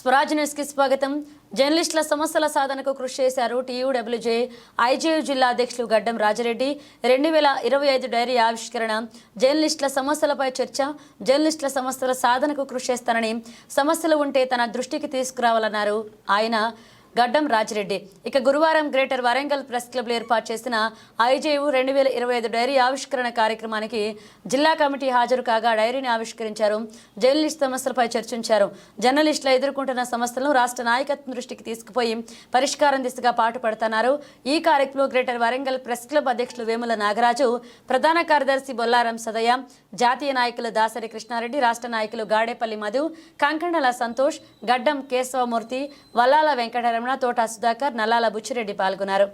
స్వరాజ్ న్యూస్కి స్వాగతం. జర్నలిస్టుల సమస్యల సాధనకు కృషి చేశారు టీయూడబ్ల్యూజే. ఐజేయు జిల్లా అధ్యక్షులు గడ్డం రాజరెడ్డి. రెండు వేల ఇరవై ఐదు డైరీ ఆవిష్కరణ జర్నలిస్టుల సమస్యలపై చర్చ జర్నలిస్టుల సమస్యల సాధనకు కృషి చేస్తానని సమస్యలు ఉంటే తన దృష్టికి తీసుకురావాలన్నారు. ఆయన గడ్డం రాజిరెడ్డి. ఇక గురువారం గ్రేటర్ వరంగల్ ప్రెస్ క్లబ్లో ఏర్పాటు చేసిన ఐజేయు రెండు వేల ఇరవై ఐదు డైరీ ఆవిష్కరణ కార్యక్రమానికి జిల్లా కమిటీ హాజరు కాగా డైరీని ఆవిష్కరించారు. జర్నలిస్ట్ సమస్యలపై చర్చించారు. జర్నలిస్టులు ఎదుర్కొంటున్న సమస్యలను రాష్ట్ర నాయకత్వం దృష్టికి తీసుకుపోయి పరిష్కారం దిశగా పాటుపడుతున్నారు. ఈ కార్యక్రమంలో గ్రేటర్ వరంగల్ ప్రెస్ క్లబ్ అధ్యక్షులు వేముల నాగరాజు ప్రధాన కార్యదర్శి బొల్లారం సదయ్య జాతీయ నాయకులు దాసరి కృష్ణారెడ్డి రాష్ట్ర నాయకులు గాడేపల్లి మధు కంకణల సంతోష్ గడ్డం కేశవమూర్తి వల్లాల వెంకటరమణ తోట సుధాకర్ నల్లాల బుచ్చిరెడ్డి పాల్గొన్నారు.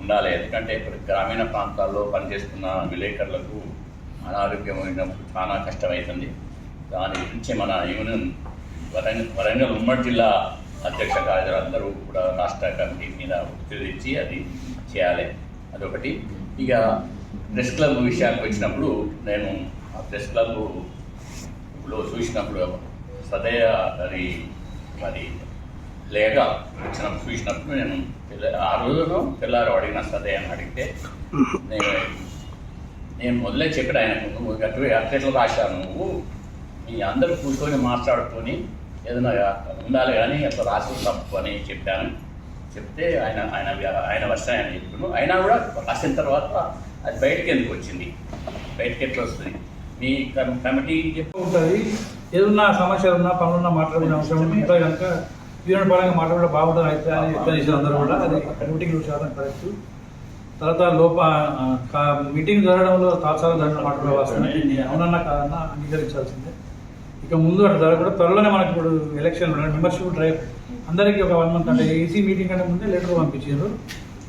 ఉండాలి. ఎందుకంటే ఇప్పుడు గ్రామీణ ప్రాంతాల్లో పనిచేస్తున్న విలేకరులకు అనారోగ్యం అయినప్పుడు చాలా కష్టమవుతుంది దాని గురించి మన యూనియన్ వరంగల్ వరంగల్ ఉమ్మడి జిల్లా అధ్యక్ష కార్యదర్శులు అందరూ కూడా రాష్ట్ర కమిటీ మీద ఒత్తిడి ఇచ్చి అది చేయాలి. అదొకటి. ఇక ప్రెస్ క్లబ్ విషయానికి వచ్చినప్పుడు నేను ఆ ప్రెస్ క్లబ్లో చూసినప్పుడు సదయ మరి మరి లేక వచ్చినప్పుడు చూసినప్పుడు నేను పిల్ల- ఆ రోజును పిల్లలు అడిగిన సదయ అని అడిగితే నేను నేను మొదలే చెప్పాడు ఆయనకు నువ్వు గట్టి అట్లెట్లు రాశాను నువ్వు? మీ అందరూ కూర్చొని మాట్లాడుకొని ఏదైనా ఉండాలి కానీ అట్లా రాసి తప్పు అని చెప్పాను. చెప్తే ఆయన ఆయన ఆయన వర్షం ఆయన చెప్పాను అయినా కూడా రాసిన తర్వాత అది బయటకి ఎందుకు వచ్చింది? బయటకి ఎట్లా వస్తుంది? మీ కమ్- కమిటీ ఉంటుంది. ఏదన్నా సమస్యలు ఉన్నా పనులున్నా మాట్లాడుకునే అవసరం ఉంటే కనుక యూనిట్ పరంగా మాట్లాడడం బాగుంటుంది అయితే అని చేసిన అందరూ కూడా. అది నూరు శాతం కరెక్ట్. తర్వాత లోప మీటింగ్ జరగడంలో జరిగిన మాట్లాడే వస్తున్నాయి అవునన్నా కాదన్నా అంగీకరించాల్సిందే. ఇక ముందు అట్లా జరగకుండా త్వరలోనే మనకి ఇప్పుడు ఎలక్షన్ మెంబర్షిప్ డ్రైవ్. అందరికీ ఒక వన్ మంత్ అంటే ఈసీ మీటింగ్ కంటే ముందే లెటర్ పంపించారు.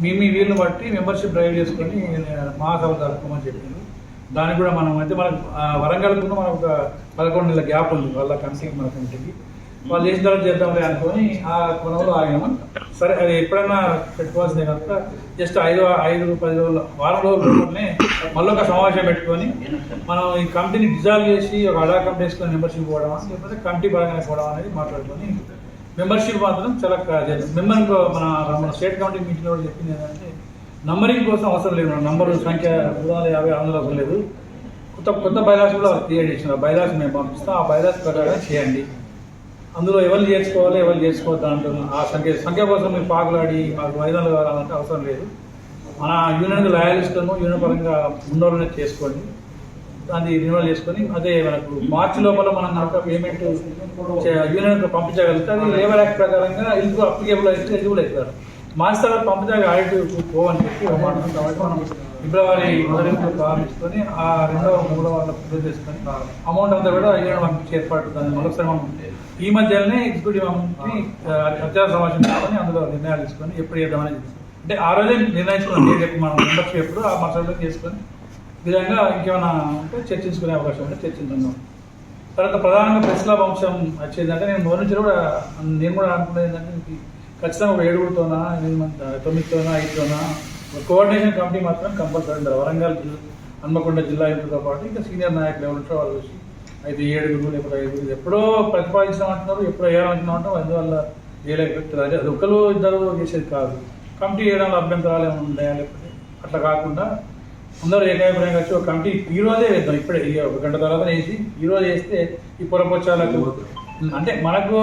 మీ మీ వీళ్ళని బట్టి మెంబర్షిప్ డ్రైవ్ చేసుకొని మహాసభలు జరుపుకోమని చెప్పింది దానికి కూడా మనం అయితే మనకు ఆ, వరంగల్కు మనం ఒక పదకొండు నెలల గ్యాప్ ఉంది. వాళ్ళ కమిటీకి మన కమిటీకి. వాళ్ళు చేసిన తర్వాత చేద్దాంలే అనుకొని ఆ కొనలో ఆగాము. సరే అది ఎప్పుడైనా పెట్టుకోవాల్సిందే కనుక జస్ట్ ఐదు ఐదు పది రోజులు వారం రోజులనే మళ్ళీ ఒక సమావేశం పెట్టుకొని మనం ఈ కమిటీని డిజాల్వ్ చేసి ఒక అడా కమిటీ వేసుకొని మెంబర్షిప్ పోవడం లేకపోతే కమిటీ పరంగానే పోవడం అనేది మాట్లాడుకొని మెంబర్షిప్ మాత్రం చాలా మెంబర్ మన మన స్టేట్ కమిటీ మీటింగ్ కూడా చెప్పింది ఏంటంటే నంబరింగ్ కోసం అవసరం లేదు నంబర్ సంఖ్య మూడు వందల యాభై ఆరు వందలు అవసరం లేదు. కొత్త కొత్త బైలాస్ కూడా క్రియేట్ చేసిన బైలాస్ మేము పంపిస్తాం. ఆ బైలాస్ ప్రకారం చేయండి. అందులో ఎవరు చేర్చుకోవాలి ఎవరు చేసుకోవద్దు అంటున్నాం. ఆ సంఖ్య సంఖ్య కోసం మీరు పాకులాడి మాకు వైద్యాలు కావాలంటే అవసరం లేదు. మన యూనియన్ లాయలిస్టులను యూనియన్ పరంగా ముందోళ్ళనే చేసుకోండి. దాన్ని రిన్యూవల్ చేసుకొని అదే మనకు మార్చి లోపల మనం కనుక పేమెంట్ యూనియన్ పంపించగలిగితే అది లేబర్ యాక్ట్ ప్రకారంగా ఎలిజిబుల్ అప్లికేబుల్ అయితే ఎలిజిబుల్ అవుతారు. మార్చి తర్వాత పంపించగా ఆడిట్ పోవని చెప్పి. కాబట్టి మనం ఫిబ్రవరి మొదటి ప్రారంభించుకొని ఆ రెండవ మూడవ వాళ్ళ పూర్తి చేసుకొని అమౌంట్ అంతా కూడా యూనియన్ పంపించి ఏర్పాటు దాన్ని మరొకసారి మనం ఈ మధ్యలోనే ఎగ్జిక్యూటివ్ అమౌంట్ని అత్యవసర సమావేశం చేసుకొని అందులో నిర్ణయాలు తీసుకొని ఎప్పుడు చేద్దామని. అంటే ఆ రోజే నిర్ణయించుకున్నాం మనం మెంబర్షిప్ ఎప్పుడు? ఆ మరుసటి చేసుకొని విధంగా ఇంకేమైనా ఉంటే చర్చించుకునే అవకాశం ఉంటే చర్చించుకుందాం. తర్వాత ప్రధానంగా ప్రెస్ అంశం వచ్చేదంటే నేను మొదటి నుంచి కూడా నేను కూడా అనుకునేది ఏంటంటే ఖచ్చితంగా ఒక ఏడుగురితోనా ఎనిమిది తొమ్మిదితోనా ఐదుతోనా ఒక కోఆర్డినేషన్ కమిటీ మాత్రం కంపల్సరీ ఉండాలి. వరంగల్ జిల్లా హన్మకొండ జిల్లా ఎంపీతో పాటు ఇంకా సీనియర్ నాయకులు ఎవరు ఉంటారో వాళ్ళు వచ్చి అయితే ఏడుగురు లేకపోతే ఐదుగురు ఎప్పుడో ప్రతిపాదించడం అంటున్నారు ఎప్పుడో వేయాలంటున్నాం అంటే అందువల్ల వేయలేకపోతుంది అదే అది ఒకరు ఇద్దరు చేసేది కాదు. కమిటీ చేయడంలో అభ్యంతరాలు ఏమైనా ఉన్నాయా లేకపోతే? అట్లా కాకుండా అందరూ ఏకాభిప్రాయంగా వచ్చి ఒక కమిటీ ఈ రోజే వేద్దాం. ఇప్పుడే ఒక గంట తర్వాత వేసి ఈ రోజు వేస్తే ఈ పొరపచ్చాలకు అంటే మనకు